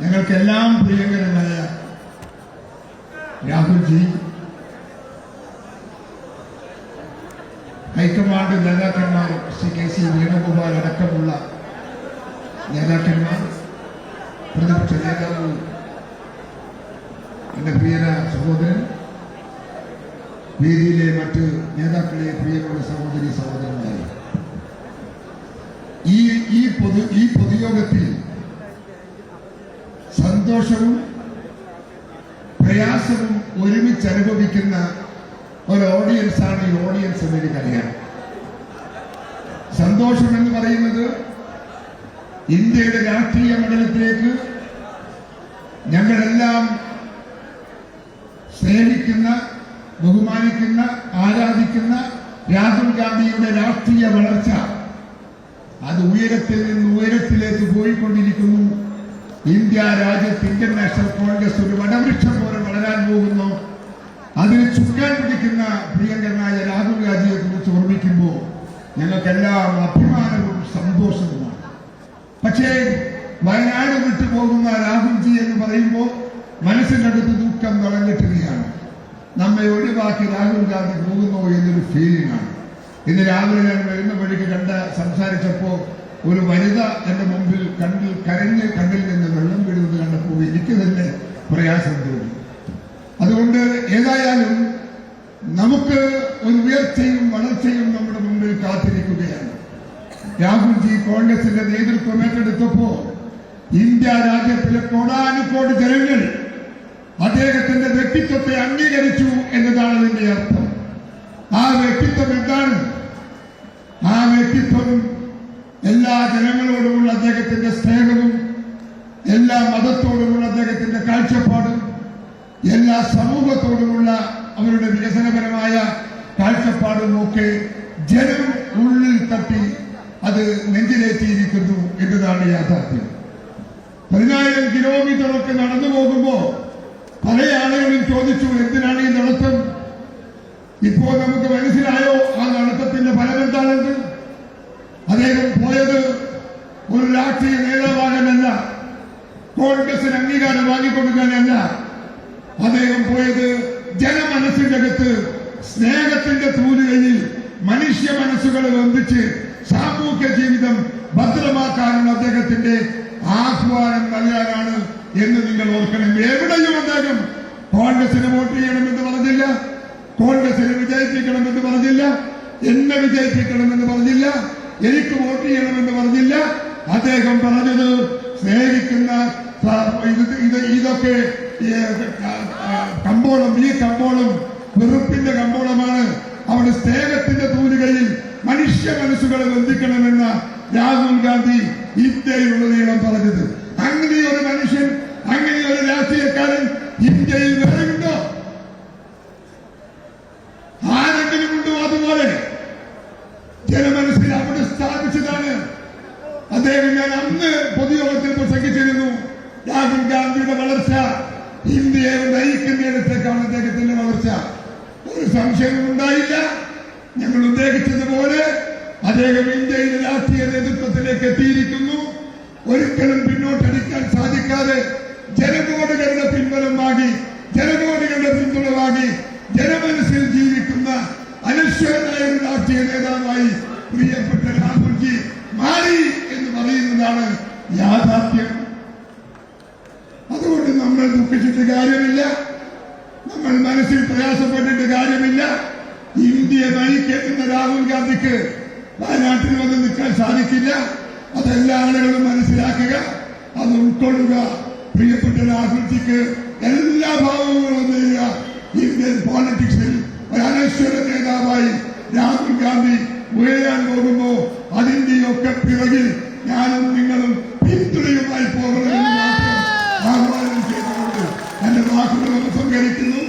ഞങ്ങൾക്കെല്ലാം പ്രിയങ്കരനായ രാഹുൽജി ഹൈക്കമാൻഡ് നേതാക്കന്മാർ ശ്രീ കെ സി വേണുഗോപാൽ അടക്കമുള്ള നേതാക്കന്മാർ പ്രതിപക്ഷ നേതാവ് എന്റെ പ്രിയന സഹോദരൻ വേദിയിലെ മറ്റ് നേതാക്കളെ പ്രിയമുള്ള സഹോദരി സഹോദരന്മാരെ. ഈ ഈ പൊതു ഈ പൊതുയോഗത്തിൽ സന്തോഷവും പ്രയാസവും ഒരുമിച്ച് അനുഭവിക്കുന്ന ഒരു ഓഡിയൻസ് ആണ് ഈ ഓഡിയൻസ് എന്ന് എനിക്കറിയാം സന്തോഷം എന്ന് പറയുന്നത് ഇന്ത്യയുടെ രാഷ്ട്രീയ മണ്ഡലത്തിലേക്ക് ഞങ്ങളെല്ലാം സ്നേഹിക്കുന്ന ബഹുമാനിക്കുന്ന ആരാധിക്കുന്ന രാഹുൽ ഗാന്ധിയുടെ രാഷ്ട്രീയ വളർച്ച അത് ഉയരത്തിൽ നിന്ന് ഉയരത്തിലേക്ക് പോയിക്കൊണ്ടിരിക്കുന്നു. ഇന്ത്യ രാജ്യത്ത് ഇന്ത്യൻ നാഷണൽ കോൺഗ്രസ് ഒരു വടവൃക്ഷം പോലെ വളരാൻ പോകുന്നു. അതിന് ചുക്കാൻ പിടിക്കുന്ന പ്രിയങ്കരനായ രാഹുൽ ഗാന്ധിയെ കുറിച്ച് ഓർമ്മിക്കുമ്പോൾ ഞങ്ങൾക്കെല്ലാം അഭിമാനവും സന്തോഷവുമാണ്. പക്ഷേ വയനാട് വിട്ടു പോകുന്ന രാഹുൽജി എന്ന് പറയുമ്പോൾ മനസ്സിനടുത്ത് ദുഃഖം നിറഞ്ഞിട്ടുകയാണ് നമ്മെ ഒഴിവാക്കി രാഹുൽ ഗാന്ധി പോകുന്നു എന്നൊരു ഫീലിംഗ് ആണ്. ഇന്ന് രാവിലെ ഞാൻ വരുന്ന വഴിക്ക് കണ്ട സംസാരിച്ചപ്പോ ഒരു വനിത എന്റെ മുമ്പിൽ കണ്ണിൽ കരഞ്ഞ് കണ്ണിൽ നിന്ന് വെള്ളം വീഴുന്നത് കണ്ടപ്പോൾ എനിക്ക് തന്നെ പ്രയാസം തോന്നി. അതുകൊണ്ട് ഏതായാലും നമുക്ക് ഒരു ഉയർച്ചയും വളർച്ചയും നമ്മുടെ മുമ്പിൽ കാത്തിരിക്കുകയാണ്. രാഹുൽജി കോൺഗ്രസിന്റെ നേതൃത്വം ഏറ്റെടുത്തപ്പോ ഇന്ത്യ രാജ്യത്തിലെ കോടാനുകോടി ജനങ്ങൾ അദ്ദേഹത്തിന്റെ വ്യക്തിത്വത്തെ അംഗീകരിച്ചു എന്നതാണ് അതിന്റെ അർത്ഥം. ആ വ്യക്തിത്വം എന്താണ്? ആ വ്യക്തിത്വം ജനങ്ങളോടുമുള്ള അദ്ദേഹത്തിന്റെ സ്നേഹവും എല്ലാ മതത്തോടുമുള്ള അദ്ദേഹത്തിന്റെ കാഴ്ചപ്പാടും എല്ലാ സമൂഹത്തോടുമുള്ള അവരുടെ വികസനപരമായ കാഴ്ചപ്പാടും ഒക്കെ ജനം ഉള്ളിൽ തട്ടി അത് നെഞ്ചിലേറ്റിയിരിക്കുന്നു എന്നതാണ് യാഥാർത്ഥ്യം. പതിനായിരം കിലോമീറ്ററൊക്കെ നടന്നു പോകുമ്പോ പല ആളുകളും ചോദിച്ചു എന്തിനാണ് ഈ നടത്തം? ഇപ്പോ നമുക്ക് മനസ്സിലായോ ആ നടത്തത്തിന്റെ ഫലം എന്താണെന്ന് അദ്ദേഹം പോയത് ഒരു രാഷ്ട്രീയ നേതാവാകാനല്ല കോൺഗ്രസിന് അംഗീകാരം വാങ്ങിക്കൊടുക്കാനല്ല. അദ്ദേഹം പോയത് ജനമനസ്സിന്റെ അകത്ത് സ്നേഹത്തിന്റെ തൂലുകയിൽ മനുഷ്യ മനസ്സുകളെ ബന്ധിച്ച് സാമൂഹ്യ ജീവിതം ഭദ്രമാക്കാനുള്ള അദ്ദേഹത്തിന്റെ ആഹ്വാനം നൽകാനാണ് എന്ന് നിങ്ങൾ ഓർക്കണം. എവിടെയും അദ്ദേഹം കോൺഗ്രസിന് വോട്ട് ചെയ്യണമെന്ന് പറഞ്ഞില്ല കോൺഗ്രസിനെ വിജയിപ്പിക്കണമെന്ന് പറഞ്ഞില്ല എന്നെ വിജയിപ്പിക്കണമെന്ന് പറഞ്ഞില്ല എനിക്ക് വോട്ട് ചെയ്യണമെന്ന് പറഞ്ഞില്ല അദ്ദേഹം പറഞ്ഞത് സ്നേഹിക്കുന്ന ഇതൊക്കെ കമ്പോളം ഈ കമ്പോളം വെറുപ്പിന്റെ കമ്പോളമാണ്. അവിടെ സ്നേഹത്തിന്റെ തൂലികയിൽ മനുഷ്യ മനസ്സുകളെ ബന്ധിക്കണമെന്ന രാഹുൽ ഗാന്ധി ഇന്ത്യയിലുടനീളം പറഞ്ഞത് അങ്ങനെ ഒരു മനുഷ്യൻ അങ്ങനെ ഒരു രാഷ്ട്രീയക്കാരൻ ഇന്ത്യയിൽ വേറെയുണ്ടോ ആരെങ്കിലും ഉണ്ടോ അതുപോലെ ജനമനസ്സിൽ അവിടെ സ്ഥാപിച്ചതാണ് അദ്ദേഹം ഞാൻ അന്ന് പൊതുയോഗത്തിൽ പ്രസംഗിച്ചിരുന്നു ഗാന്ധിയുടെ വളർച്ച ഇന്ത്യയെ നയിക്കുന്നിടത്തേക്കാണ് അദ്ദേഹത്തിന്റെ വളർച്ച? ഒരു സംശയവും ഉണ്ടായില്ല. ഞങ്ങൾ ഉദ്ദേശിച്ചതുപോലെ അദ്ദേഹം ഇന്ത്യയിലെ രാഷ്ട്രീയ നേതൃത്വത്തിലേക്ക് എത്തിയിരിക്കുന്നു. ഒരിക്കലും പിന്നോട്ടടിക്കാൻ സാധിക്കാതെ ജനകോടികളുടെ പിൻബലം വാങ്ങി ജനകോടികളുടെ പിന്തുണ വാങ്ങി ജനമനസ്സിൽ ജീവിക്കുന്ന അനശ്വരനായ ഒരു രാഷ്ട്രീയ നേതാവായി പ്രിയപ്പെട്ട രാഹുൽജി മാറി എന്ന് പറയുന്നതാണ് യാഥാർത്ഥ്യം. ദുഃഖിച്ചിട്ട് കാര്യമില്ല. നമ്മൾ മനസ്സിൽ പ്രയാസപ്പെട്ടിട്ട് കാര്യമില്ല. ഇന്ത്യയെ നയിക്കുന്ന രാഹുൽ ഗാന്ധിക്ക് വയനാട്ടിൽ വന്ന് നിൽക്കാൻ സാധിക്കില്ല. അതെല്ലാ ആളുകളും മനസ്സിലാക്കുക. അത് ഉൾക്കൊള്ളുക. പ്രിയപ്പെട്ട രാഹുൽജിക്ക് എല്ലാ ഭാവങ്ങളും നേരിടുക ഇന്ത്യൻ പോളിറ്റിക്സിൽ ഒരു അനശ്വര നേതാവായി രാഹുൽ ഗാന്ധി ഉയരാൻ പോകുമ്പോ അതിന്റെയൊക്കെ പിറകിൽ ഞാനും നിങ്ങളും സ്വീകരിക്കുന്നു